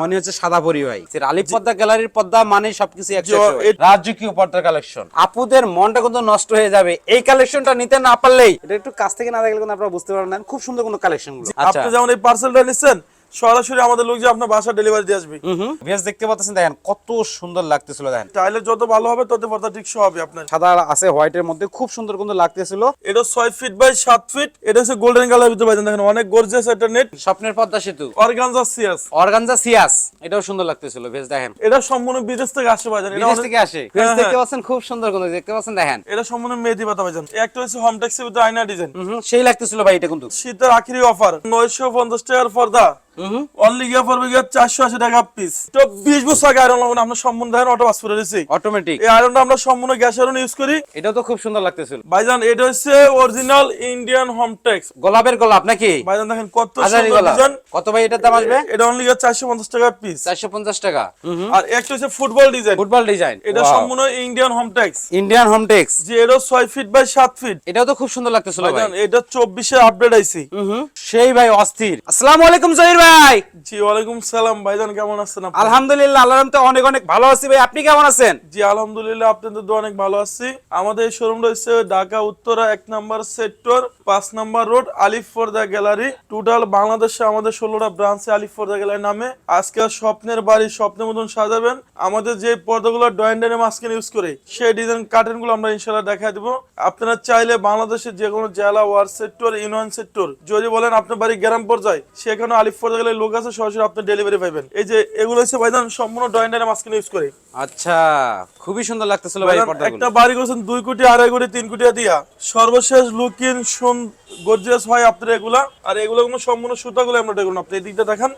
মনে হচ্ছে সাদা পরি ভাই। যে আলিপ পদ্মা গ্যালারির পদ্মা মানে সবকিছু রাজকীয় পর্দার কালেকশন আপুদের মনটা কিন্তু নষ্ট হয়ে যাবে। এই কালেকশনটা নিতে না পারলেই। এটা একটু কাছ থেকে না দেখলে কিন্তু আপনারা বুঝতে পারবেন খুব সুন্দর কোনো কালেকশন আচ্ছা আপনি যেমন এই পার্সেলটা নিচ্ছেন সরাসরি আমাদের লোক যে আপনার বাসা ডেলিভারি দিয়ে আসবে। বেশ দেখতে পাচ্ছেন দেখেন কত সুন্দর লাগতেছিল দেখেন। চাইলে যত ভালো হবে তত পর্দা টিকসো হবে আপনার। সাদা আছে হোয়াইটের মধ্যে খুব সুন্দর কিন্তু লাগতেছিল। এটা ছয় ফিট বাই সাত ফিট এটা হচ্ছে গোল্ডেন কালার ভিতরে ভাইজান দেখেন অনেক গর্জিয়াস একটা নেট স্বপ্নের পদ্মা সেতু। অর্গানজা সিয়াস অর্গানজা সিয়াস এটাও সুন্দর লাগতেছিল বেশ দেখেন। এটা সম্পূর্ণ বিদেশ থেকে আসে ভাইজান এটা বিদেশ থেকে আসে। বেশ হ্যাঁ, দেখতে হ্যাঁ। পাচ্ছেন খুব সুন্দর কিন্তু দেখতে পাচ্ছেন দেখেন। এটা সম্পূর্ণ মেহেদি পাতা ভাইজান একটা হচ্ছে হোম ট্যাক্সির ভিতরে আয়না ডিজাইন হুম সেই লাগতেছিল ভাই এটা কিন্তু। শীতের আখিরি অফার নয়শো পঞ্চাশ টাকার পর্দা। অনলি পড়বে চারশো আশি টাকা পিস তো বিশ বছর আগে আয়রন লাগানো সম্পূর্ণ দেখেন অটো বাস করে দিয়েছি অটোমেটিক এই আয়রনটা আমরা সম্পূর্ণ গ্যাস আয়রন ইউজ করি। এটাও তো খুব সুন্দর লাগতেছিল। ভাইজান এটা হচ্ছে অরিজিনাল ইন্ডিয়ান হোম ট্যাক্স গোলাপের গোলাপ নাকি? ভাইজান দেখেন কত সুন্দর কত ভাই এটার দাম আসবে? এটা অনলি চারশো পঞ্চাশ টাকা পিস চারশো পঞ্চাশ টাকা। আর একটা হচ্ছে ফুটবল ডিজাইন ফুটবল ডিজাইন এটা সম্পূর্ণ Indian home tax Indian home tex যে এটা ছয় ফিট বাই সাত ফিট এটাও তো খুব সুন্দর লাগতেছিল ভাইজান এটা চব্বিশে আপডেট আইছি। সেই ভাই অস্থির। আসসালামু আলাইকুম জহির ভাই। জি ওয়ালাইকুম সালাম। ভাইজান কেমন আছেন আপনি? আলহামদুলিল্লাহ আল্লাহর রহমতে অনেক অনেক ভালো আছি ভাই। আপনি কেমন আছেন? জি আলহামদুলিল্লাহ আপনাদের তো অনেক ভালো আছি। আমাদের শোরুমটা হচ্ছে ঢাকা উত্তরা এক নাম্বার সেক্টর পাঁচ নাম্বার রোড আলিফ ফোরদা গ্যালারি টোটাল বাংলাদেশে আমাদের ষোলোটা ব্রাঞ্চে আলিফ ফোরদা গ্যালারি নামে। আজকে স্বপ্নের বাড়ি স্বপ্নের মতন সাজাবেন। আমাদের যে পর্দাগুলো ডয়েন্ডারে মাস্কিন ইউজ করে সেই ডিজাইন কার্টেনগুলো আমরা ইনশাল্লাহ দেখা দিব। আপনারা চাইলে বাংলাদেশের যে কোনো জেলা ওয়ার্ড সেক্টর ইউনিয়ন সেক্টর যদি বলেন আপনার বাড়ি গ্রাম পর্যায়ে সেখানে আলিফ ফোরদা গ্যালারি লোক আছে সরাসরি আপনি ডেলিভারি পাবেন এই যে এগুলো হচ্ছে ভাইজান সম্পূর্ণ ডয়েন্ডারে মাস্কিন ইউজ করে। আচ্ছা খুবই সুন্দর লাগতেছিল ভাই একটা বাড়ি করছেন দুই কোটি আড়াই কোটি তিন কোটি দিয়া। সর্বশেষ লুকিং সুন গর্জিয়াস হয় আপনার এগুলা। আর এগুলো কোনো সম্পূর্ণ সুতাগুলো আমরা দেখুন আপনি এদিকটা দেখেন।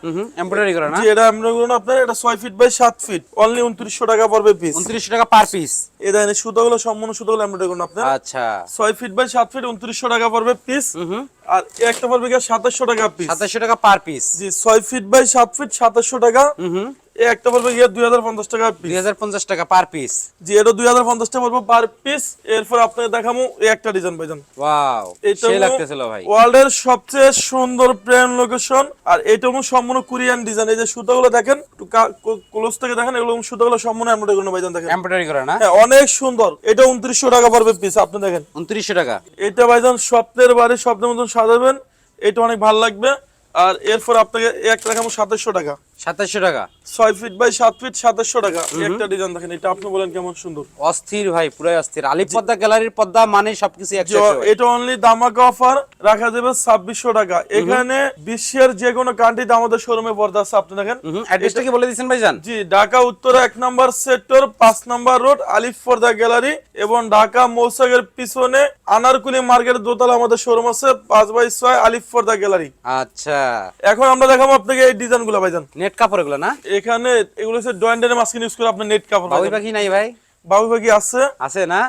এমব্রয়ডারি করা না? এটা আমরা করুন আপনার এটা ছয় ফিট বাই সাত ফিট অনলি উনত্রিশশো টাকা পড়বে পিস 29 টাকা পার পিস এই দেখেন এই সুতাগুলো সম্পূর্ণ সুতাগুলো আমরা দেখুন আপনার। আচ্ছা। ছয় ফিট বাই সাত ফিট উনত্রিশশো টাকা পড়বে পিস আর একটা পারবে গিয়ে সাতাশশো টাকা পিস 2700 টাকা পার পিস জি ছয় ফিট বাই সাত ফিট সাতাশশো টাকা। একটা পড়বে গিয়ে দুই হাজার পঞ্চাশ টাকা পিস 2050 টাকা পার পিস জি এটা দুই হাজার পঞ্চাশ টাকা পড়বে পার পিস এরপর আপনাকে দেখাবো একটা ডিজাইন ভাইজান। ওয়াও এটা লাগতেছিল ভাই। ওয়ার্ল্ডের সবচেয়ে সুন্দর প্রেম লোকেশন আর এটা হলো সম্পূর্ণ কোরিয়ান ডিজাইন এই যে সুতাগুলো দেখেন একটু ক্লোজ থেকে দেখেন এগুলো সুতাগুলো সম্পূর্ণ এমব্রয়ডারি করুন ভাইজান দেখেন। এমব্রয়ডারি করা না? হ্যাঁ অনেক সুন্দর। এটা উনত্রিশশো টাকা পড়বে পিস আপনি দেখেন। 2900 টাকা। এটা ভাইজান স্বপ্নের বাড়ি স্বপ্নের মতন সাজাবেন। এটা অনেক ভালো লাগবে। আর এরপর আপনাকে একটা দেখাবো সাতাশশো টাকা। 2700 টাকা। ছয় ফিট বাই সাত ফিট সাতাশশো টাকা। একটা ডিজাইন দেখেন এটা আপনি বলেন কেমন সুন্দর। অস্থির ভাই পুরাই অস্থির। আলিপ পদ্মা গ্যালারির পদ্মা মানে সবকিছু। এটা অনলি দামাকা অফার রাখা যাবে ছাব্বিশশো টাকা। এখানে বিশ্বের যে কোনো কান্ট্রিতে আমাদের শোরুমে পর্দা আছে আপনি দেখেন। অ্যাড্রেসটা কি বলে দিয়েছেন ভাইজান? জি ঢাকা উত্তরা এক নম্বর সেক্টর পাঁচ নম্বর রোড আলিফ ফর্দা গ্যালারি এবং ঢাকা মৌসাগের পিছনে আনারকুলি মার্কেট দোতলা আমাদের শোরুম আছে পাঁচ বাই ছয় আলিফ ফর্দা গ্যালারি। আচ্ছা। এখন আমরা দেখাবো আপনাকে এই ডিজাইনগুলো ভাইজান। নেট কাপড় এগুলো না এখানে এগুলো হচ্ছে ডয়েন্ডের মাঝখানে ইউজ করে আপনার নেট কাপড় বাবুই। পাখি নাই ভাই আছে। আছে না?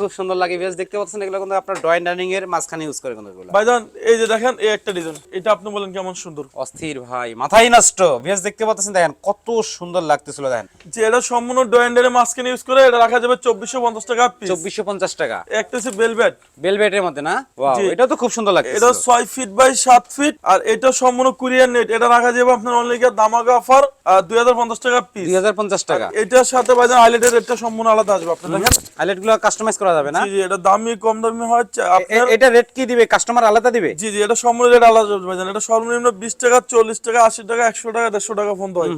খুব সুন্দর লাগে বেশ দেখতে পাচ্ছেন? এগুলো কিন্তু আপনার ডয়েন ডাইনিং এর মাঝখানে ইউজ করে কিন্তু এগুলো। ভাইজান এই যে দেখেন এই একটা ডিজাইন এটা আপনি বলেন কেমন সুন্দর? অস্থির ভাই মাথাই নষ্ট। বেশ দেখতে পাচ্ছেন? দেখেন কত সুন্দর লাগতেছিল দেখেন। যে এটা সম্পূর্ণ ডয়েন্ডের মাস্কিন ইউজ করে এটা রাখা যাবে চব্বিশশো পঞ্চাশ টাকা পিস চব্বিশশো পঞ্চাশ টাকা। একটা হচ্ছে বেলভেট বেলভেটের মধ্যে না? জি। এটা তো খুব সুন্দর এটা লাগতেছিল ছয় ফিট বাই সাত ফিট আর এটা সম্পূর্ণ কোরিয়ান নেট এটা রাখা যাবে আপনার অনলি দামাকা অফার দুই হাজার পঞ্চাশ টাকা পিস দুই হাজার পঞ্চাশ টাকা। এটার সাথে ভাইজান রেটটা সম্পূর্ণ আলাদা আসবে আপনি দেখেন হাইলাইটগুলো কাস্টমাইজ করা যাবে না? জি জি এটা দামি কম দামি হয় আপনার এটা রেট কি দিবে? কাস্টমার আলাদা দিবে? জি জি এটা সম্পূর্ণ রেট আলাদা ভাইজান। এটা সর্বনিম্ন বিশ টাকা চল্লিশ টাকা আশি টাকা একশো টাকা দেড়শো টাকা ফোন হয়।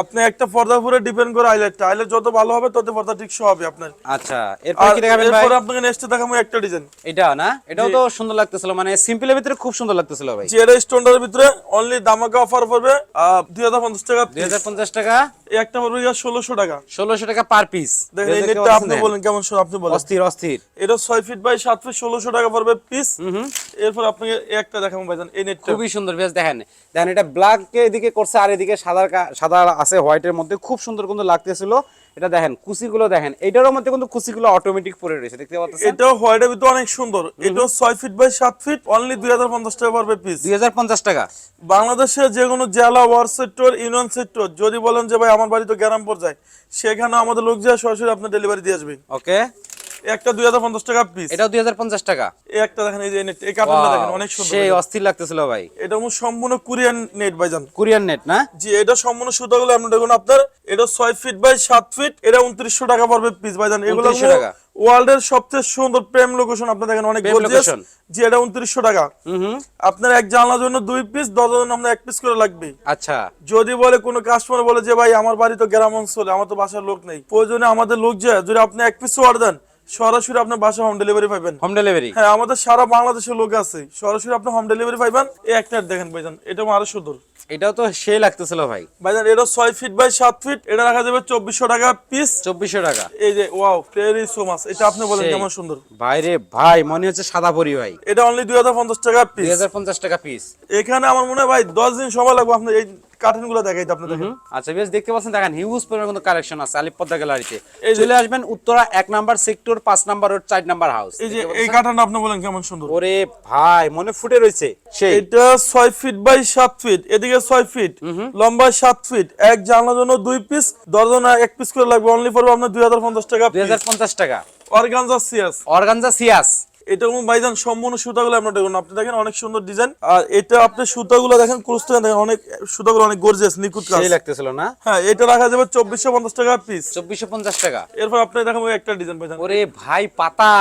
আপনি একটা পর্দার উপরে ডিপেন্ড করে আইলেটটা আইলেট যত ভালো হবে তত পর্দা টিকসো হবে আপনার। আচ্ছা এরপর কি দেখাবেন ভাই? এরপর আপনাকে নেক্সট দেখাবো একটা ডিজাইন এটা না? এটাও তো সুন্দর লাগতেছিল মানে সিম্পলের ভিতরে খুব সুন্দর লাগতেছিল ভাই। যে এটা স্টোনটার ভিতরে অনলি দামাকা অফার পড়বে হাজার পঞ্চাশ টাকা দুই হাজার পঞ্চাশ টাকা। একটা পড়বে ষোলোশো টাকা। ষোলোশো টাকা পার পিস দেখেন এই নেটটা আপনি বলেন কেমন শুন আপনি বলেন। অস্থির অস্থির। এটা ছয় ফিট বাই সাত ফিট ষোলোশো টাকা পড়বে পিস এরপর আপনাকে একটা দেখাবো ভাইজান এই নেটটা। খুবই সুন্দর বেশ দেখেন। দেখেন এটা ব্ল্যাক এদিকে করছে আর এদিকে সাদা সাদা আছে হোয়াইটের মধ্যে। খুব সুন্দর কিন্তু লাগতেছিল। এটা দেখেন কুচিগুলো দেখেন এটারও মধ্যে কিন্তু কুচিগুলো অটোমেটিক পরে রয়েছে দেখতে পাচ্ছেন? এটা হোয়াইটের ভিতরে অনেক সুন্দর। এটা 6 ফিট বাই 7 ফিট অনলি দুই হাজার পঞ্চাশ টাকা পারবে পিস দুই হাজার পঞ্চাশ টাকা। বাংলাদেশে যে কোনো জেলা ওয়ার্ড সেক্টর ইউনিয়ন সেক্টর যদি বলেন যে ভাই আমার বাড়ি তো গ্রাম পর্যায়ে সেখানে আমাদের লোক যায় সরাসরি আপনার ডেলিভারি দিয়ে আসবে। ওকে একটা দুই হাজার পঞ্চাশ টাকা পিস হাজার পঞ্চাশ টাকা। এই একটা দেখেন এই যে নেট এই কার্টনটা দেখেন অনেক সুন্দর সেই অস্থির লাগতেছিল ভাই। এটা সম্পূর্ণ কোরিয়ান নেট ভাইজান। কোরিয়ান নেট না? জি এটা সম্পূর্ণ সুতাগুলো আপনি দেখুন আপনার এটা ছয় ফিট বাই সাত ফিট এটা উনত্রিশশো টাকা পড়বে পিস ভাইজান। এগুলো 2900 টাকা। ওয়ার্ল্ড এর সবচেয়ে সুন্দর প্রেম লোকেশন আপনি দেখেন অনেক গর্জিয়াস জি এটা উনত্রিশশো টাকা। হুম হুম। আপনার এক জানলার জন্য দুই পিস দরজার জন্য আপনার এক পিস করে লাগবে। আচ্ছা। যদি বলে কোনো কাস্টমার বলে যে ভাই আমার বাড়ি তো গ্রাম অঞ্চলে আমার তো বাসার লোক নেই। প্রয়োজনে আমাদের লোক যায় যদি আপনি এক পিস অর্ডার দেন সরাসরি আপনার বাসা হোম ডেলিভারি পাবেন হোম ডেলিভারি হ্যাঁ আমাদের সারা বাংলাদেশের লোক আছে। সরাসরি আপনি হোম ডেলিভারি পাইবেন। এই একটা দেখেন ভাইজান এটা আরও সুন্দর। এটাও তো সেই লাগতেছিল ভাই। ভাইজান এটা ছয় ফিট বাই সাত ফিট এটা রাখা যাবে চব্বিশশো টাকা পিস চব্বিশশো টাকা। এই যে ওয়াও ভেরি সো মাচ এটা আপনি বলেন কেমন সুন্দর। ভাই রে ভাই মনে হচ্ছে সাদা পরি ভাই। এটা অনলি দুই হাজার পঞ্চাশ টাকা দুই পিস হাজার পঞ্চাশ টাকা পিস এখানে আমার মনে হয় ভাই দশ দিন সময় লাগবে আপনি এই কার্টুনগুলো দেখাইতে আপনাদের আচ্ছা বেশ দেখতে পাচ্ছেন দেখেন হিউজ পরিমাণ কিন্তু কালেকশন আছে আলিপ পদ্মা গ্যালারিতে এই চলে আসবেন উত্তরা এক নাম্বার সেক্টর পাঁচ নাম্বার রোড চার নাম্বার হাউস এই যে এই কার্টনটা আপনি বলেন কেমন সুন্দর? ওরে ভাই মনে ফুটে রয়েছে। সেই। এটা ছয় ফিট বাই সাত ফিট এদিকে ছয় ফিট লম্বা সাত ফিট এক জানলার জন্য দুই পিস দরজনা এক পিস করে লাগবে অনলি পড়বে আপনার দুই হাজার পঞ্চাশ টাকা দুই হাজার পঞ্চাশ টাকা। অর্গানজা সিয়াস অর্গানজা সিয়াস এটা কোনো ভাইজান সম্পূর্ণ সুতাগুলো আপনার দেখুন। আপনি দেখেন অনেক সুন্দর ডিজাইন আর এটা আপনি সুতাগুলো দেখেন দেখেন অনেক সুতাগুলো অনেক গর্জিয়াস নিখুঁত কাজ। লাগতেছিল না? হ্যাঁ এটা রাখা যাবে চব্বিশশো পঞ্চাশ টাকা পিস চব্বিশশো পঞ্চাশ টাকা? এরপর আপনি দেখাবো একটা ডিজাইন ভাইজান ওরে ভাই পাতা!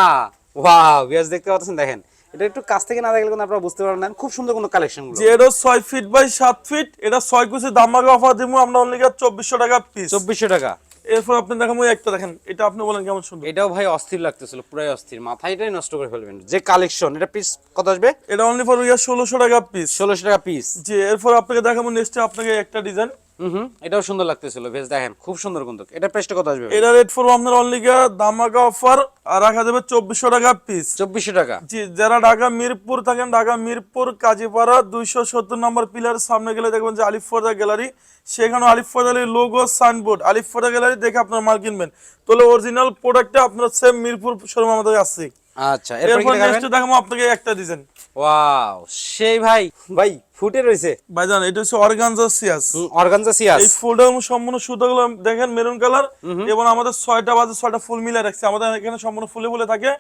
ওয়াও বেশ দেখতে পাচ্ছেন দেখেন। এটা একটু কাছ থেকে না দেখলে কিন্তু আপনারা বুঝতে পারবেন না। খুব সুন্দর কোনো কালেকশন যে এটা ছয় ফিট বাই সাত ফিট এটা ছয় কুচি দামাকে অফার দিব আমরা অনলি চব্বিশশো টাকা পিস চব্বিশশো টাকা। এরপর আপনি দেখেন ওই একটা দেখেন এটা আপনি বলেন কেমন সুন্দর। এটাও ভাই অস্থির লাগতেছিল পুরাই অস্থির মাথাটাই নষ্ট করে ফেলবেন। যে কালেকশন এটা পিস কত আসবে? এটা অনলি ফর ষোলোশো টাকা পিস ষোলোশো টাকা পিস জি এরপর আপনাকে দেখাবো নেক্সট আপনাকে একটা ডিজাইন হুম এটাও সুন্দর লাগতেছিল বেশ দেখেন খুব সুন্দর কিন্তু। এটা প্রাইসটা কত আসবে এটা রেট পড়ব আপনার অনলি দামাকা অফার রাখা যাবে চব্বিশশো টাকা পিস চব্বিশশো টাকা? জি যারা ঢাকা মিরপুর থাকেন ঢাকা মিরপুর কাজীপাড়া দুইশো সত্তর নম্বর পিলার সামনে গেলে দেখবেন যে আলিফ ফোর্দা গ্যালারি সেখানে আলিফ ফোর্দা লোগো সাইনবোর্ড আলিফ ফোর্দা গ্যালারি দেখে আপনার মাল কিনবেন। তাহলে অরিজিনাল প্রোডাক্টটা আপনার সেম মিরপুর শোরুম আমাদের আছে। আচ্ছা এরপর নেক্সট দেখাবো আপনাকে একটা ডিজাইন ওয়াও সেই ভাই ভাই ফুটে রয়েছে। ভাইজান এটা হচ্ছে অর্গানজা সিয়াস অর্গানজা সিয়াস এই ফুলটা সম্পূর্ণ সুতাগুলো দেখেন মেরুন কালার এবং আমাদের ছয়টা বাজে ছয়টা ফুল মিলে রাখছে। আমাদের এখানে সম্পূর্ণ ফুলে ফুলে থাকে।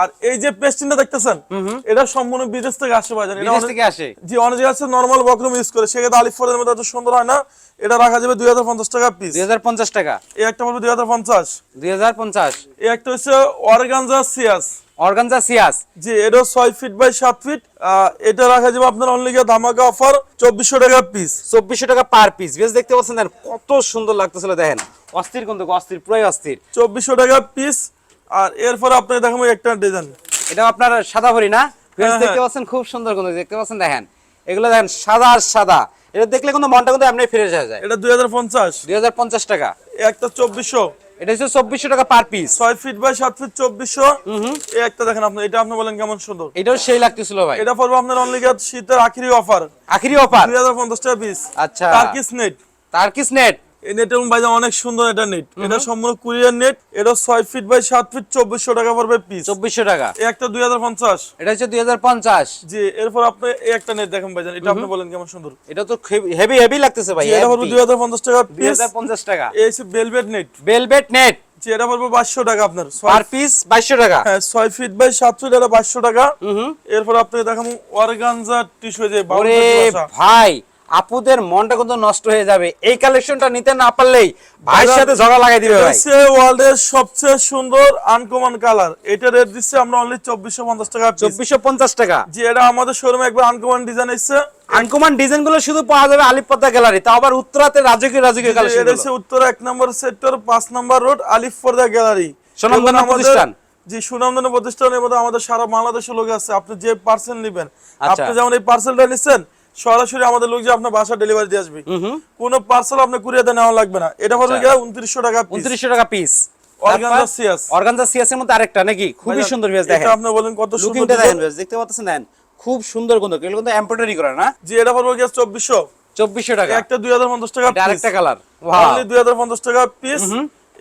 আর এই যে পেস্টিনটা দেখতেছেন এটা সম্পূর্ণ বিদেশ থেকে আসে ভাইজান। এটা থেকে আসে। জি অনেকে আছে নর্মাল বক্রম ইউজ করে। সেক্ষেত্রে আলিফ ফোরের মধ্যে এত সুন্দর হয় না। এটা রাখা যাবে দুই হাজার পঞ্চাশ টাকা পিস দুই হাজার পঞ্চাশ টাকা। এই একটা পড়বে দুই হাজার পঞ্চাশ। দুই হাজার পঞ্চাশ। এই একটা হচ্ছে অর্গানজা সিয়াস অর্গানজা সিয়াস জি এটা ছয় ফিট বাই সাত ফিট এটা রাখা যাবে আপনার অনলি ধামাকা অফার চব্বিশশো টাকা পিস চব্বিশশো টাকা পার পিস বেশ দেখতে পাচ্ছেন দেখেন কত সুন্দর লাগতেছিল দেখেন। অস্থির কিন্তু অস্থির পুরাই অস্থির। চব্বিশশো টাকা পিস আর এরপর আপনাকে দেখাবো একটা ডিজাইন এটা আপনার সাদা ভরি না? হ্যাঁ, দেখতে হ্যাঁ। পাচ্ছেন খুব সুন্দর কিন্তু দেখতে পাচ্ছেন দেখেন। এগুলো দেখেন সাদা আর সাদা। এটা দেখলে কিন্তু মনটা কিন্তু এমনি ফিরে যায়। এটা দুই হাজার পঞ্চাশ। দুই হাজার পঞ্চাশ টাকা। একটা চব্বিশশো। এটা হচ্ছে চব্বিশশো টাকা পার পিস ছয় ফিট বাই সাত ফিট চব্বিশশো। এই একটা দেখেন আপনি এটা আপনি বলেন কেমন সুন্দর? এটাও সেই লাগতেছিল ভাই। এটা পড়বে আপনার অনলি শীতের আখিরি অফার আখিরি অফার দুই হাজার পঞ্চাশ টাকা পিস আচ্ছা। টার্কিস নেট তার্কিস নেট এই নেটের বাইরে অনেক সুন্দর এটা নেট এটা সম্পূর্ণ কুরিয়ার নেট এটা ছয় ফিট বাই সাত ফিট চব্বিশশো টাকা পড়বে পিস চব্বিশশো টাকা। একটা দুই হাজার পঞ্চাশ। এটা হচ্ছে দুই হাজার পঞ্চাশ। জি এরপর আপনি একটা নেট দেখেন ভাইজান এটা আপনি বলেন কেমন সুন্দর। এটা তো হেভি হেভি লাগতেছে ভাই এটা পড়বে দুই হাজার পঞ্চাশ টাকা দুই হাজার পঞ্চাশ টাকা। এই বেলভেট নেট বেলবেট নেট জি এটা পড়বে বাইশশো টাকা আপনার। পার পিস বাইশশো টাকা। হ্যাঁ ছয় ফিট বাই সাত ফিট এটা বাইশশো টাকা। এরপর আপনাকে দেখাবো অর্গানজা টিস্যু যে। ভাই আপুদের মনটা কিন্তু নষ্ট হয়ে যাবে। এই কালেকশনটা নিতে না পারলেই ভাইয়ের সাথে ঝগড়া লাগাই দিবে ভাই। হচ্ছে ওয়ার্ল্ডের সবচেয়ে সুন্দর আনকমন কালার এটা রেট দিচ্ছে আমরা অনলি চব্বিশশো পঞ্চাশ টাকা piece। চব্বিশশো পঞ্চাশ টাকা। যে এটা আমাদের শোরুমে একবার আনকমন ডিজাইন এসছে। আনকমান ডিজাইনগুলো শুধু পাওয়া যাবে আলিপদ্দা গ্যালারি তাও আবার উত্তরাতে রাজকীয় রাজকীয় কালেকশন এটা হচ্ছে উত্তর এক নম্বর সেক্টর পাঁচ নম্বর রোড আলিফ ফরদা গ্যালারি এবং প্রতিষ্ঠান। জি সুনামধন্য প্রতিষ্ঠানের মধ্যে আমাদের সারা বাংলাদেশের লোক আছে। আপনি যে পার্সেল নেবেন আচ্ছা। আপনি যেমন এই পার্সেলটা নিচ্ছেন সরাসরি আমাদের লোক যে আপনার বাসা ডেলিভারি দিয়ে আসবে কোনো পার্সেল আপনি কুরিয়াতে নেওয়া লাগবে না। এটা পড়বে আচ্ছা। উনত্রিশশো টাকা উনত্রিশশো টাকা পিস অর্গানজা সিয়াসের মধ্যে আরেকটা নাকি? খুবই সুন্দর এটা দেখেন। আপনি বলেন কত সুন্দর দেখেন দেখতে পাচ্ছেন দেখেন। খুব সুন্দর কিন্তু এগুলো কিন্তু এমব্রয়ডারি করা না? জি এটা পড়বে গিয়ে চব্বিশশো। চব্বিশশো টাকা। একটা দুই হাজার পঞ্চাশ টাকা আরেকটা কালার দুই হাজার পঞ্চাশ টাকা পিস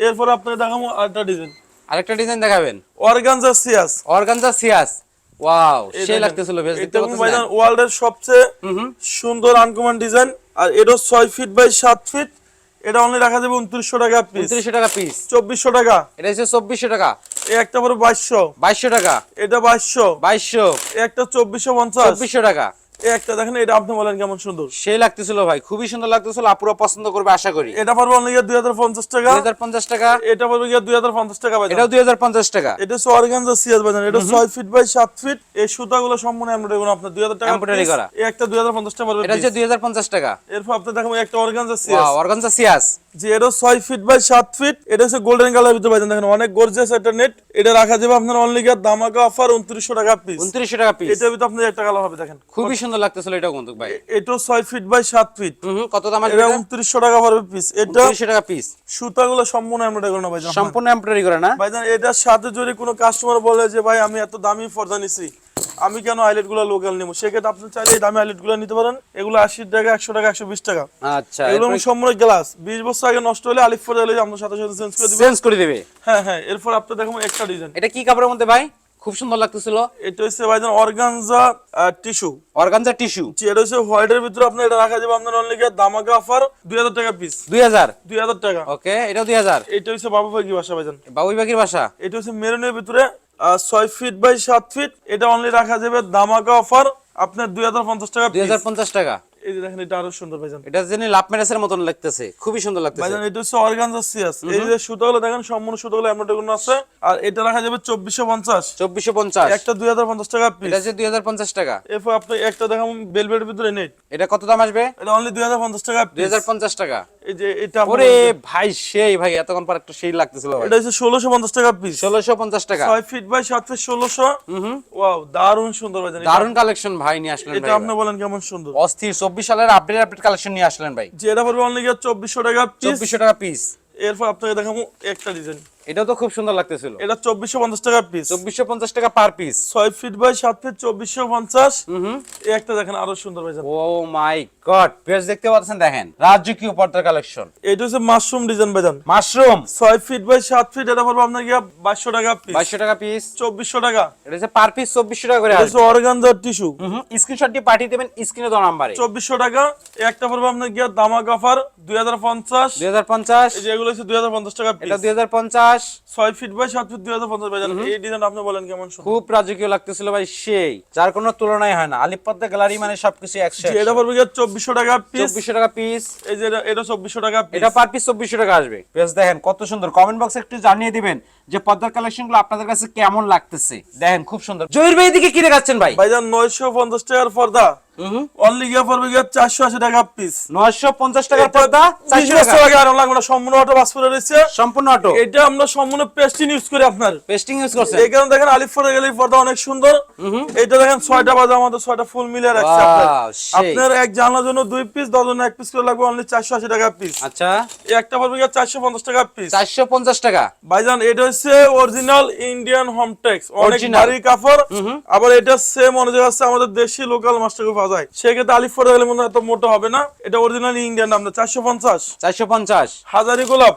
এরপর আপনাকে দেখাবো আরেকটা ডিজাইন আরেকটা ডিজাইন দেখাবেন। অর্গানজা সিয়াস অর্গানজা সিয়াস ওয়াও সেই লাগতেছিল বেশ দেখতে পাচ্ছেন ওয়ার্ল্ডের সবচেয়ে সুন্দর আনকমন ডিজাইন আর এটা ছয় ফিট বাই সাত ফিট এটা অনলি রাখা যাবে উনত্রিশশো টাকা পিস উনত্রিশশো টাকা পিস চব্বিশশো টাকা। এটা হচ্ছে চব্বিশশো টাকা। এই একটা পড়বে বাইশশো। বাইশশো টাকা। এটা বাইশশো। বাইশশো। একটা চব্বিশশো পঞ্চাশ। চব্বিশশো টাকা। এই একটা দেখেন এটা আপনি বলেন কেমন সুন্দর। সেই লাগতেছিল ভাই খুবই সুন্দর লাগতেছিল আপুরা পছন্দ করবে আশা করি। এটা পড়বে অনলি দুই হাজার পঞ্চাশ টাকা। দুই হাজার পঞ্চাশ টাকা। এটা পড়বে দুই হাজার পঞ্চাশ টাকা দুই হাজার পঞ্চাশ টাকা। এটা হচ্ছে অর্গানজা সিয়াজ বাজান এটা ছয় ফিট বাই সাত ফিট। এই সুতাগুলো সম্পূর্ণ এমব্রয়ডারি করা আপনার। দুই হাজার টাকা Embroidery করা। একটা দুই হাজার পঞ্চাশ টাকা পড়বে এটা হাজার পঞ্চাশ টাকা। এরপর আপনি দেখেন একটা অর্গানজা ওয়াও অর্গানজা সিয়াস যে এটা ছয় ফিট বাই সাত ফিট। এটা হচ্ছে গোল্ডেন কালার ভিতরে পাইছেন দেখেন অনেক গর্জিয়াস একটা নেট এটা রাখা যাবে আপনার অনলি গিয়ে দামাকা অফার উনত্রিশশো টাকা পিস উনত্রিশশো টাকা পিস এটার ভিতরে আপনার একটা কালার হবে দেখেন। খুবই সুন্দর লাগতেছিল এটাও কিন্তু ভাই। এটাও ছয় ফিট বাই সাত ফিট হুম হুম, কত দাম আসবে এটা উনত্রিশশো টাকা পড়বে পিস এটা উনত্রিশশো টাকা পিস সুতাগুলো সম্পূর্ণ এমব্রয়ডারি করা ভাইজান আপনার। সম্পূর্ণ এমপ্লয়ারি করে না? ভাইজান এটার সাথে যদি কোনো কাস্টমার বলে যে ভাই আমি এত দামি ফর্দা নিছি আমি কেন হাইলাইটগুলো লোকাল নেব? সেক্ষেত্রে আপনি চাইলে এই দামি হাইলাইটগুলো নিতে পারেন। এগুলো আশি টাকা একশো টাকা একশো বিশ টাকা। আচ্ছা এগুলো সম্পূর্ণ গ্লাস বিশ বছর আগে নষ্ট হলে আলিফ ফোর হলে আপনার সাথে সাথে চেঞ্জ করে দিবেন চেঞ্জ করে দেবে? হ্যাঁ হ্যাঁ এরপর আপনি দেখুন একটা ডিজাইন এটা কি কাপড়ের মধ্যে ভাই? খুব সুন্দর লাগতেছিল। এটা হচ্ছে ভাইজান অর্গানজা টিস্যু। Organza tissue. এটা হচ্ছে হোয়াইটের ভিতরে আপনার এটা রাখা যাবে আপনার অনলি দামাকা অফার দুই হাজার টাকা পিস দুই হাজার? দুই হাজার টাকা। ওকে দুই হাজার। এটা হচ্ছে বাবু কি বাসা ভাইজান বাবুই পাখির বাসা? এটা হচ্ছে মেরুনের ভিতরে আহ, ছয় ফিট বাই সাত ফিট এটা অনলি রাখা যাবে দামাকা অফার আপনার দুই হাজার পঞ্চাশ টাকা দুই হাজার piece। পঞ্চাশ টাকা। এই যে দেখেন এটা আরও সুন্দর ভাইজান। এটা জানি লাভ ম্যারেজের মতন লাগতেছে খুবই সুন্দর লাগতেছে। ভাইজান এটা হচ্ছে অর্গানজা সিয়াস। এই যে সুতাগুলো দেখেন সম্পূর্ণ সুতাগুলো এমনটা আছে আর এটা রাখা যাবে চব্বিশশো পঞ্চাশ। চব্বিশশো পঞ্চাশ। একটা দুই হাজার পঞ্চাশ টাকা পিস এটা টাকা। এরপর আপনি একটা দেখাম বেলভেটের ভিতরে নেট এটা কত দাম আসবে? এটা অনলি দুই হাজার পঞ্চাশ টাকা দুই হাজার পঞ্চাশ টাকা। এই যে এটা ওরে ভাই সেই ভাই এতক্ষণ পর একটা সেই লাগতেছিল ভাই। এটা হচ্ছে ষোলোশো পঞ্চাশ টাকা পিস ষোলোশো পঞ্চাশ টাকা। ছয় ফিট বাই সাত ফিট ষোলোশো। ওয়াও দারুণ সুন্দর ভাইজান। দারুণ কালেকশন ভাই নিয়ে আসলেন এটা আপনি বলেন কেমন সুন্দর। অস্থির চব্বিশ সালের আপডেট আপডেট কালেকশন নিয়ে আসলেন ভাই। যেটা পরবে পড়বে অনলি চব্বিশশো টাকা চব্বিশশো টাকা পিস এরপর আপনাকে দেখাবো একটা ডিজাইন এটা তো খুব সুন্দর লাগতেছিল। এটা চব্বিশশো পঞ্চাশ টাকা পিস চব্বিশশো পঞ্চাশ টাকা পার পিস ছয় ফিট বাই সাত ফিট চব্বিশশো পঞ্চাশ। একটা দেখেন আরও সুন্দর ভাই ও মাই গড পেজ দেখতে পাচ্ছেন দেখেন। রাজকীয় পর্দার কালেকশন। এটা হচ্ছে মাশরুম ডিজাইন ভাইজান। মাশরুম? ছয় ফিট বাই সাত ফিট এটা পড়বে আপনার গিয়ে বাইশশো টাকা পিস বাইশশো টাকা পিস চব্বিশশো টাকা। এটা হচ্ছে পার পিস চব্বিশশো টাকা করে এটা আসবে। অর্গানজার টিস্যু স্ক্রিনশট দিয়ে পাঠিয়ে দেবেন স্ক্রিনে দেওয়া নাম্বারে। চব্বিশশো টাকা একটা পড়বে আপনার গিয়ে দামাক অফার দুই হাজার পঞ্চাশ। দুই হাজার পঞ্চাশ। এই যে এগুলো হচ্ছে দুই হাজার পঞ্চাশ টাকা এটা পিস দুই হাজার পঞ্চাশ। ছয় ফিট বাই সাত ফিট দুই হাজার পঞ্চাশ ভাইজান। এই ডিজাইন আপনি বলেন কেমন খুব রাজকীয় লাগতেছিল ভাই সেই। যার কোনো তুলনাই হয় না। আলিপদ্দা গ্যালারি মানে সবকিছু একশো যে এটা পড়বে গিয়ে চব্বিশশো টাকা পিস টাকা পিস এই যে এটা- এটা চব্বিশশো টাকা পিস এটা পার পিস চব্বিশশো টাকা আসবে। পেজ দেখেন কত সুন্দর। কমেন্ট বক্সে একটু জানিয়ে দিবেন যে পদ্মার কালেকশনগুলো আপনাদের কাছে কেমন লাগতেছে? দেখেন খুব সুন্দর। জহির ভাই দিকে কি দেখাচ্ছেন ভাই? ভাইজান নয়শো পঞ্চাশ টাকার পর্দা। অনলি গিয়ে পড়বে গিয়ে চারশো আশি টাকা পিস নয়শো পঞ্চাশ টাকার পর্দা চারশো টাকা টাকা। আর লাগবে না সম্পূর্ণ অটো রয়েছে। সম্পূর্ণ অটো এটা আমরা সম্পূর্ণ পেস্টিন ইউজ করি আপনার। পেস্টিং ইউজ করছেন? এই কারণে দেখেন আলিফ ফোরে গেলে পর্দা অনেক সুন্দর। এটা দেখেন বাজে আমাদের ছয়টা ফুল মিলে রাখছে আপনার। আপনার এক জানলার জন্য দুই পিস দশ জন্য এক পিস করে লাগবে অনলি চারশো আশি টাকা পিস আচ্ছা। একটা পড়বে গিয়ে চারশো পঞ্চাশ টাকা পিস চারশো পঞ্চাশ টাকা। ভাইজান এটা হচ্ছে অরিজিনাল ইন্ডিয়ান হোম টেক্স অনেক। ভারী কাপড়। আবার এটা সেম অনুযায়ী আছে আমাদের দেশি লোকাল মাস্টার পাওয়া যায়। সেক্ষেত্রে আলিফ ফোরে গেলে মনে এত মোটা হবে না এটা অরিজিনাল ইন্ডিয়ান আপনার চারশো পঞ্চাশ। চারশো পঞ্চাশ। হাজারি গোলাপ।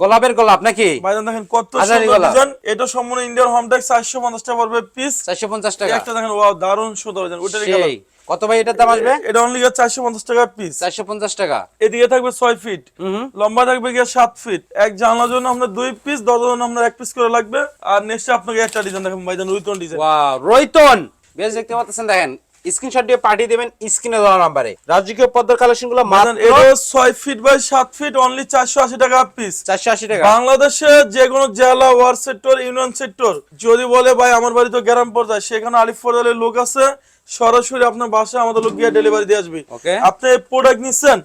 গোলাপের গোলাপ নাকি? ভাইজান দেখেন কত। ডিজাইন এটা সম্পূর্ণ ইন্ডিয়ান হোম টেক্স চারশো পঞ্চাশ টাকা পড়বে পিস চারশো পঞ্চাশ টাকা। একটা দেখেন ওয়াও দারুণ সুন্দর সেই। কত ভাই এটার দাম আসবে? এটা অনলি চারশো পঞ্চাশ টাকা পিস চারশো পঞ্চাশ টাকা। এদিকে থাকবে ছয় ফিট লম্বা থাকবে গিয়ে সাত ফিট এক জানলার জন্য আপনার দুই পিস দরজার জন্য আপনার এক পিস করে লাগবে। আর নেক্সট আপনাকে একটা ডিজাইন দেখেন ভাইজান রুইতন ডিজাইন রয়তন বেশ দেখতে পাচ্ছেন দেখেন স্ক্রিনশট দিয়ে পাঠিয়ে দেবেন স্ক্রিনে দেওয়া নাম্বারে রাজকীয় পদ্মার কালেকশনগুলো ভাইজান এটা ছয় ফিট বাই সাত ফিট অনলি চারশো আশি টাকা পিস চারশো আশি টাকা। বাংলাদেশে যে কোনো জেলা ওয়ার্ড সেক্টর ইউনিয়ন সেক্টর যদি বলে ভাই আমার বাড়ি তো গ্রাম পর্যায়ে সেখানে আলিফ ফরদালের লোক আছে সরাসরি আপনার বাসায় আমাদের লোক গিয়ে ডেলিভারি দিয়ে আসবে. আপনি প্রোডাক্ট নিচ্ছেন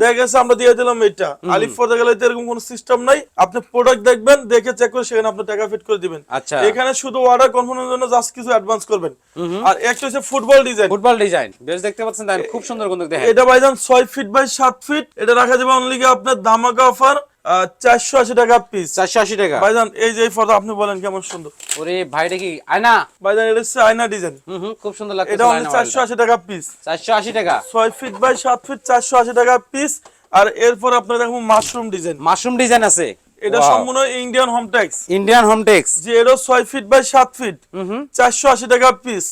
দেখা গেছে আমরা দিয়ে দিলাম এটা। আলিফ গেলে এরকম কোনো সিস্টেম নাই। আপনি প্রোডাক্ট দেখবেন দেখে চেক করে সেখানে আপনি টাকা ফিট করে দিবেন। আচ্ছা। এখানে শুধু অর্ডার কনফার্মের জন্য জাস্ট কিছু অ্যাডভান্স করবেন। আর একটা হচ্ছে ফুটবল ডিজাইন ফুটবল ডিজাইন বেশ দেখতে পাচ্ছেন খুব সুন্দর দেখেন। এটা ভাইজান ছয় ফিট বাই সাত ফিট এটা রাখা যাবে অনলি আপনার দামাকা অফার চারশো আশি টাকা পিস চারশো আশি টাকা। ভাইজান এই যে ফটো আপনি বলেন কেমন সুন্দর। ওরে ভাইটা কি আয়না? ভাইজান এটা হচ্ছে আয়না ডিজাইন হুম হুম খুব সুন্দর লাগছে এটা অনলি চারশো আশি টাকা পিস চারশো আশি টাকা। ছয় ফিট বাই সাত ফিট চারশো আশি টাকা পিস আর এরপর আপনার দেখব মাশরুম ডিজাইন মাশরুম ডিজাইন আছে। এটা. সম্পূর্ণ Indian home tax Indian home tex যে এটা ছয় ফিট বাই সাত ফিট হুম চারশো আশি টাকা পিস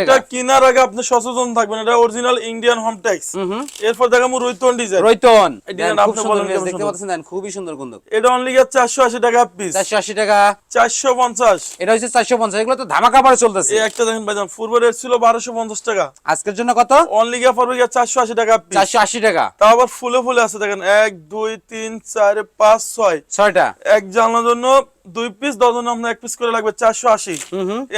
এটা কেনার আগে আপনি সচেতন থাকবেন এটা অরিজিনাল ইন্ডিয়ান হোম ট্যাক্স এরপর দেখাবো রৈতন ডিজাইন রৈতন। ডিজাইন খুব আপনি সুন্দর বলেন দেখতে পাচ্ছেন দেন খুবই সুন্দর কিন্তু এটা অনলি চারশো আশি টাকা পিস টাকা। চারশো পঞ্চাশ। এটা হচ্ছে চারশো পঞ্চাশ এগুলো তো ধামাকা পরে চলতেছে। এই একটা দেখেন ভাইজান রেট ছিল টাকা। আজকের জন্য কত? অনলি গিয়া পড়বে চারশো আশি টাকা পিস চারশো আশি টাকা। তাও আবার ফুলে ফুলে আছে দেখেন এক দুই তিন চার পাঁচ ছয়। ছয়টা। এক জানলার জন্য দুই পিস দশ জন্য আপনার এক পিস করে লাগবে চারশো আশি।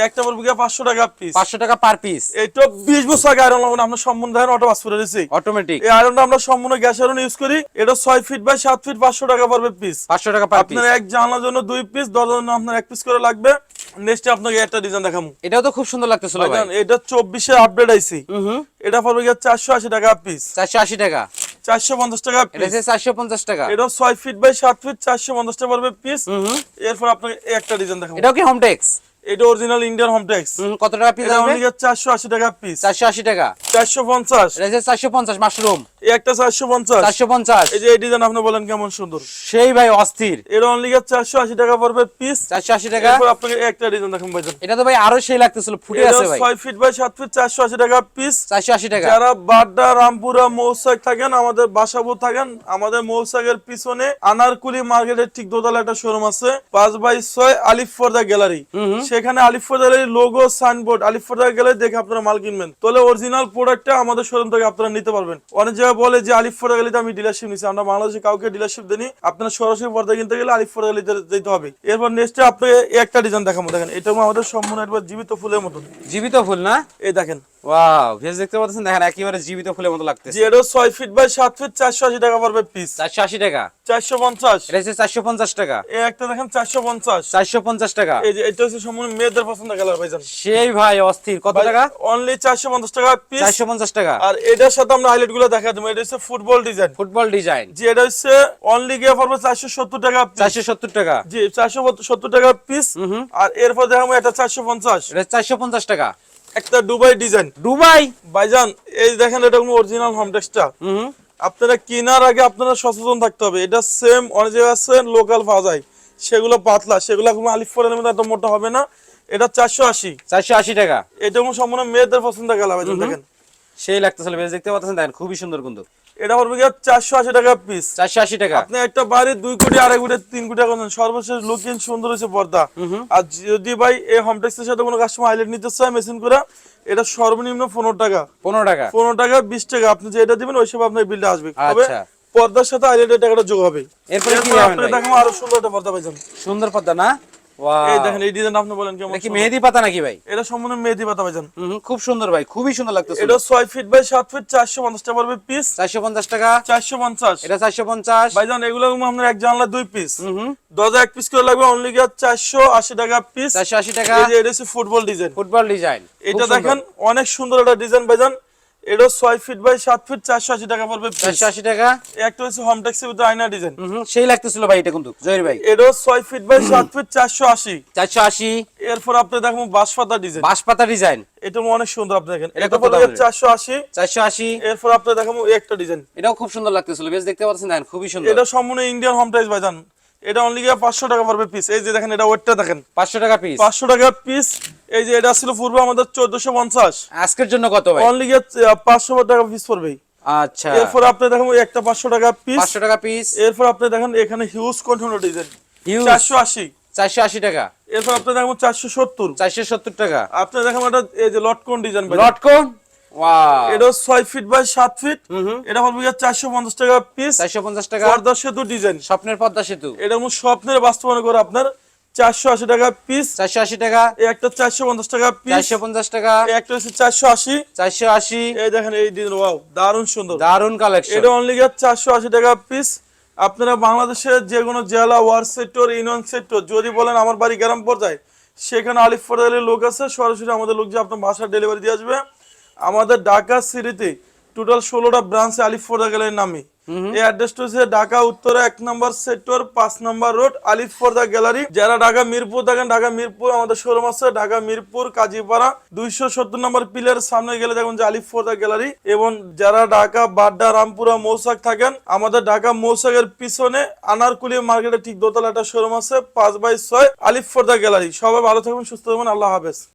একটা পড়বে গিয়া পাঁচশো টাকা পিস পাঁচশো টাকা পার পিস এইটা বিশ বছর আগে আয়রন লাগানো আপনার সম্পূর্ণ দেখেন অটো বাস করে দিচ্ছি অটোমেটিক এই আয়রনটা আমরা সম্পূর্ণ গ্যাস আয়রন ইউজ করি। এটা ছয় ফিট বাই সাত ফিট পাঁচশো টাকা পড়বে পিস পাঁচশো টাকা পার পিস আপনার এক জানলার জন্য দুই পিস দশ জন্য আপনার এক পিস করে লাগবে। নেক্সট আপনাকে একটা ডিজাইন দেখাবো এটাও তো খুব সুন্দর লাগতেছিল এটা চব্বিশে আপডেট আইছি। হুম এটা পড়বে গিয়ে চারশো আশি টাকা পিস চারশো আশি টাকা। চারশো পঞ্চাশ টাকা এটা পিস হচ্ছে চারশো পঞ্চাশ টাকা। এটা ছয় ফিট বাই সাত ফিট চারশো পঞ্চাশ টাকা পড়বে পিস এরপর আপনাকে একটা ডিজাইন দেখাবো। এটা কি হোম টেক্স এটা অরিজিনাল ইন্ডিয়ান হোম ট্যাক্স কত টাকা পিস এটা অনলি টাকা পিস চারশো আশি টাকা। চারশো পঞ্চাশ। এটা হচ্ছে চারশো পঞ্চাশ মাশরুম এই একটা চারশো পঞ্চাশ। এই যে এই ডিজাইন আপনি বলেন কেমন সুন্দর। সেই ভাই অস্থির। এটা অনলি চারশো আশি টাকা পড়বে পিস চারশো আশি টাকা। এরপর আপনাকে একটা ডিজাইন দেখাবো ভাইজান এটা তো ভাই আরও সেই লাগতেছিল ফুটে আছে ভাই। ছয় ফিট বাই সাত ফিট চারশো আশি টাকা পিস চারশো আশি টাকা। যারা বাড্ডা রামপুরা মৌসাক থাকেন আমাদের বাসাবো থাকেন আমাদের মৌসাকের পিছনে আনারকুলি মার্কেটের ঠিক দোতলা একটা শোরুম আছে। পাঁচ বাই ছয় আলিফ for the gallery Alif ফর্দা gallery logo signboard Alif ফর্দা gallery দেখে আপনারা মাল কিনবেন। তাহলে অরিজিনাল প্রোডাক্টটা আমাদের শোরুম থেকে আপনারা নিতে পারবেন। অনেক জায়গায় বলে যে আলিফ ফর্দা গ্যালারিতে আমি ডিলারশিপ নিচ্ছি আমরা বাংলাদেশে কাউকে ডিলারশিপ দিই আপনারা সরাসরি পর্দা কিনতে গেলে আলিফ ফর্দা গ্যালারিতে যেতে হবে। এরপর নেক্সটে আপনাকে একটা ডিজাইন দেখাবো। দেখেন এটা আমাদের সম্পূর্ণ একবার জীবিত ফুলের মতন। জীবিত ফুল না? এই দেখেন। ওয়াও ভেজ দেখতে পাচ্ছেন? দেখেন একেবারে জীবিত ফুলের মতো লাগতেছে। যে এটা ছয় ফিট বাই সাত ফিট চারশো আশি টাকা পড়বে পিস চারশো আশি টাকা? চারশো পঞ্চাশ। এটা হচ্ছে চারশো পঞ্চাশ টাকা। এই একটা দেখেন চারশো পঞ্চাশ। চারশো পঞ্চাশ টাকা। এই যে এটা হচ্ছে সম্পূর্ণ মেয়েদের পছন্দ কালার ভাইজান। সেই ভাই অস্থির। কত টাকা? অনলি চারশো পঞ্চাশ টাকা পিস চারশো পঞ্চাশ টাকা। আর এটার সাথে আমরা হাইলাইটগুলো দেখা দেবো। এটা হচ্ছে ফুটবল ডিজাইন ফুটবল ডিজাইন যে এটা হচ্ছে অনলি গিয়ে পড়বে চারশো সত্তর টাকা পিস চারশো সত্তর টাকা। জি চারশো সত্তর টাকা পিস আর এরপর দেখাবো এটা চারশো পঞ্চাশ। এটা চারশো পঞ্চাশ টাকা। একটা দুবাই ডিজাইন দুবাই? ভাইজান এই দেখেন এটা কোনো অরিজিনাল হোম টেক্সটা হুম আপনারা কেনার আগে আপনারা সচেতন থাকতে হবে। এটা সেম অনেক জায়গায় আছে লোকাল পাওয়া যায়। সেগুলো পাতলা সেগুলো কোনো আলিফ ফলের মধ্যে এত মোটা হবে না। এটা চারশো আশি। চারশো আশি টাকা। এটা কোনো সম্পূর্ণ মেয়েদের পছন্দ গেল ভাইজান দেখেন। সেই লাগতেছিল বেশ দেখতে পাচ্ছেন দেখেন খুবই সুন্দর কিন্তু। এটা পড়বে গিয়ে চারশো আশি টাকা পিস চারশো আশি টাকা। আপনি একটা বাড়ি দুই কোটি আড়াই কোটি তিন কোটি টাকা সর্বশেষ লুকিং সুন্দর হয়েছে পর্দা। আর যদি ভাই এই হোম টেক্সের সাথে কোনো কাস্টমার হাইলাইট নিতে চায় মেশিন করে এটা সর্বনিম্ন পনেরো টাকা। পনেরো টাকা। পনেরো টাকা বিশ টাকা। আপনি যেটা দিবেন ওই হিসাবে আপনার বিলটা আসবে। তবে আচ্ছা। পর্দার সাথে হাইলাইটের টাকাটা যোগ হবে। এরপরে কি আরও সুন্দর একটা পর্দা পাইছেন। সুন্দর পদ্মা না? এই দেখেন এই ডিজাইন আপনি বলেন কেমন কি মেহেদি পাতা নাকি ভাই? এটা সম্পূর্ণ মেহেদি পাতা খুব সুন্দর ভাই খুবই সুন্দর লাগতেছে। এটা ছয় ফিট বাই সাত ফিট চারশো পঞ্চাশ টাকা পড়বে পিস এটা ভাইজান এগুলো আপনার এক জানলা দুই পিস দরজা এক পিস করে লাগবে অনলি গিয়ে চারশো আশি টাকা পিস টাকা। এই যে এটা হচ্ছে ফুটবল ডিজাইন। Football design. এটা দেখেন অনেক সুন্দর একটা ডিজাইন ভাইজান। এটা ছয় ফিট বাই সাত ফিট চারশো আশি টাকা পড়বে পিস চারশো আশি টাকা। একটা হচ্ছে হোম ট্যাক্সের ভিতরে আয়না ডিজাইন সেই লাগতেছিল ভাই এটা কিন্তু জহির ভাই। এটা ছয় ফিট বাই সাত ফিট চারশো আশি। চারশো আশি। এরপর আপনি দেখুন বাঁশপাতা ডিজাইন বাঁশপাতা ডিজাইন এটা অনেক সুন্দর আপনি দেখেন। এটা পড়বে দামের? চারশো আশি। চারশো আশি। এরপর আপনি দেখাবো এই একটা ডিজাইন এটাও খুব সুন্দর লাগতেছিল বেশ দেখতে পাচ্ছেন দেখেন খুবই সুন্দর। এটা সম্পূর্ণ ইন্ডিয়ান হোম ট্যাক্স ভাইজান। এটা অনলি গিয়ে পাঁচশো টাকা পড়বে পিস এই যে দেখেন এটা ওয়েটটা দেখেন। পাঁচশো টাকা পিস পাঁচশো টাকা পিস এই যে এটা ছিল পূর্বে আমাদের চোদ্দশো পঞ্চাশ। আজকের জন্য কত অনলি গিয়ে পাঁচশো টাকা পিস পড়বে আচ্ছা। এরপর আপনি দেখেন একটা পাঁচশো টাকা পিস পাঁচশো টাকা পিস এরপর আপনি দেখেন এখানে হিউজ কন্টিনিউ ডিজাইন চারশো আশি। চারশো আশি টাকা। এরপর আপনি দেখেন চারশো সত্তর। চারশো সত্তর টাকা। আপনি দেখেন এটা এই যে লটকন ডিজাইন লটকন? এটা ছয় ফিট বাই সাত ফিট এটা পড়বে চারশো পঞ্চাশ টাকা পিস চারশো পঞ্চাশ টাকা। পর্দা সেতু ডিজাইন স্বপ্নের পদ্মা সেতু। এটা স্বপ্নের বাস্তবায়ন করে আপনার। চারশো আশি টাকা পিস চারশো আশি টাকা। একটা চারশো পঞ্চাশ টাকা পিস চারশো পঞ্চাশ টাকা। একটা হচ্ছে চারশো আশি। চারশো আশি। এই দেখেন এই ডিজাইন ওয়াও দারুণ সুন্দর। দারুণ কালেকশন এটা অনলি চারশো আশি টাকা পিস আপনারা বাংলাদেশের যে কোনো জেলা ওয়ার্ড সেক্টর ইউনিয়ন সেক্টর যদি বলেন আমার বাড়ি গ্রাম পর্যায়ে সেখানে আলিফ ফোর্ডের লোক আছে সরাসরি আমাদের লোক যে আপনার বাসার ডেলিভারি দিয়ে আসবে। আমাদের ঢাকা সিটিতে টোটাল ষোলোটা ব্রাঞ্চে আলিফ ফোর্ডা গেলের নামে এই অ্যাড্রেসটা হচ্ছে ঢাকা উত্তরা এক নম্বর সেক্টর পাঁচ নম্বর রোড আলিফ ফোর্দা গ্যালারি। যারা ঢাকা মিরপুর থাকেন ঢাকা মিরপুর আমাদের শোরুম আছে ঢাকা মিরপুর কাজীপাড়া দুইশো সত্তর নম্বর পিলার সামনে গেলে দেখুন যে আলিফ ফোর্দা গ্যালারি এবং যারা ঢাকা বাড্ডা রামপুরা মৌসাক থাকেন আমাদের ঢাকা মৌসাকের পিছনে আনারকুলি মার্কেটে ঠিক দোতলা একটা শোরুম আছে পাঁচ বাই ছয় আলিফ ফোর্দা গ্যালারি। সবাই ভালো থাকবেন সুস্থ থাকবেন আল্লাহ হাফেজ।